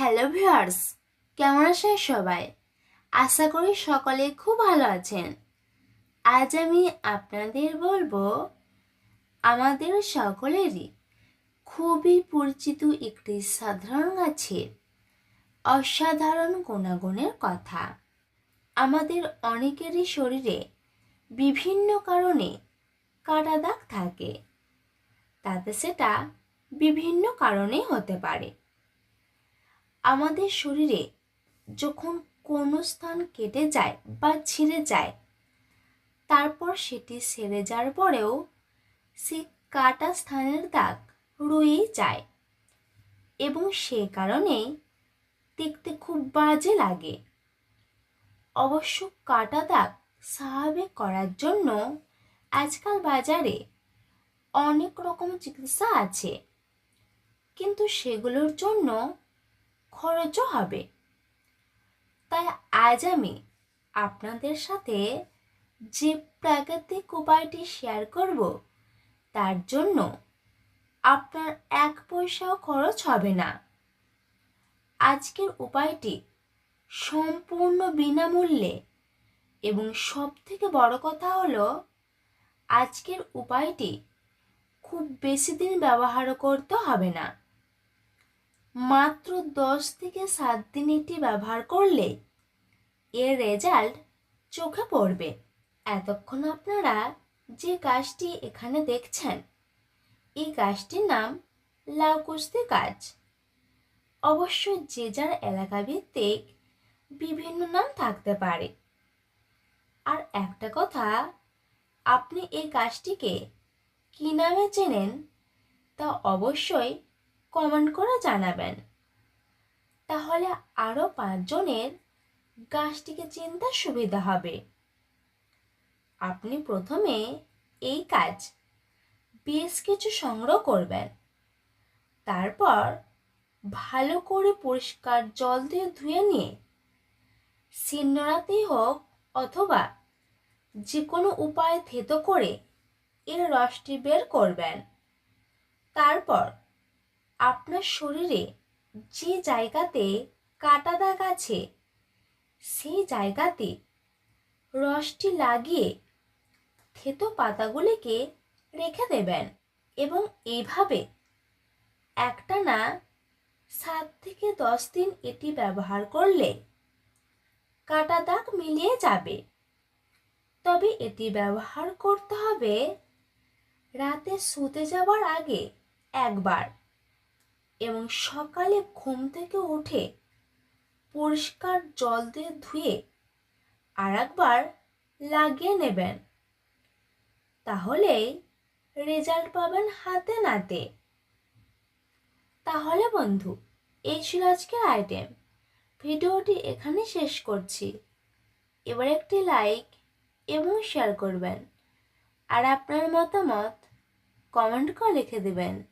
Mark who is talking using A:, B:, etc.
A: Hello viewers, কেমন আছেন সবাই? আশা করি সকলে খুব ভালো আছেন। আজ আমি আপনাদের বলব, আমাদের সকলেরই খুবই পরিচিত একটি সাধারণ গাছের অসাধারণ গুণাগুণের কথা। আমাদের অনেকেরই শরীরে বিভিন্ন কারণে কাটা দাগ থাকে, তাতে সেটা বিভিন্ন কারণে হতে পারে। আমাদের শরীরে যখন কোনো স্থান কেটে যায় বা ছিঁড়ে যায়, তারপর সেটি সেরে যাওয়ার পরেও সে কাটা স্থানের দাগ রয়েই যায় এবং সে কারণেই দেখতে খুব বাজে লাগে। অবশ্য কাটা দাগ স্বাভাবিক করার জন্য আজকাল বাজারে অনেক রকম চিকিৎসা আছে, কিন্তু সেগুলোর জন্য খরচও হবে। তাই আজ আমি আপনাদের সাথে যে প্রাকৃতিক উপায়টি শেয়ার করব, তার জন্য আপনার এক পয়সাও খরচ হবে না। আজকের উপায়টি সম্পূর্ণ বিনামূল্যে এবং সব থেকে বড় কথা হলো, আজকের উপায়টি খুব বেশি দিন ব্যবহার করতে হবে না। মাত্র দশ থেকে সাত দিন এটি ব্যবহার করলে এর রেজাল্ট চোখে পড়বে। এতক্ষণ আপনারা যে গাছটি এখানে দেখছেন, এই গাছটির নাম লাউ কুস্তি গাছ অবশ্য যে যার এলাকা ভিত্তিক বিভিন্ন নাম থাকতে পারে। আর একটা কথা, আপনি এই গাছটিকে কী নামে চেনেন তা অবশ্যই কমেন্ট করে জানাবেন। তাহলে আরও পাঁচজনের গাছটিকে চিনতে সুবিধা হবে। আপনি প্রথমে এই কাজ বেশ কিছু সংগ্রহ করবেন। তারপর ভালো করে পরিষ্কার জল দিয়ে ধুয়ে নিয়ে, শিলনোড়াতেই হোক অথবা যে কোনো উপায়ে থেতো করে এর রসটি বের করবেন। তারপর আপনার শরীরে যে জায়গাতে কাটা দাগ আছে সেই জায়গাতে রসটি লাগিয়ে থেতো পাতাগুলিকে রেখে দেবেন এবং এইভাবে একটা না সাত থেকে দশ দিন এটি ব্যবহার করলে কাটা দাগ মিলিয়ে যাবে। তবে এটি ব্যবহার করতে হবে রাতে শুতে যাওয়ার আগে একবার। এবং সকালে ঘুম থেকে উঠে পরিষ্কার জল দিয়ে ধুয়ে আর একবার লাগিয়ে নেবেন। তাহলেই রেজাল্ট পাবেন হাতে নাতে। তাহলে বন্ধু, এই ছিল আজকের আইটেম ভিডিওটি এখানে শেষ করছি। এবার একটি লাইক এবং শেয়ার করবেন। আর আপনার মতামত কমেন্ট করে লিখে দেবেন।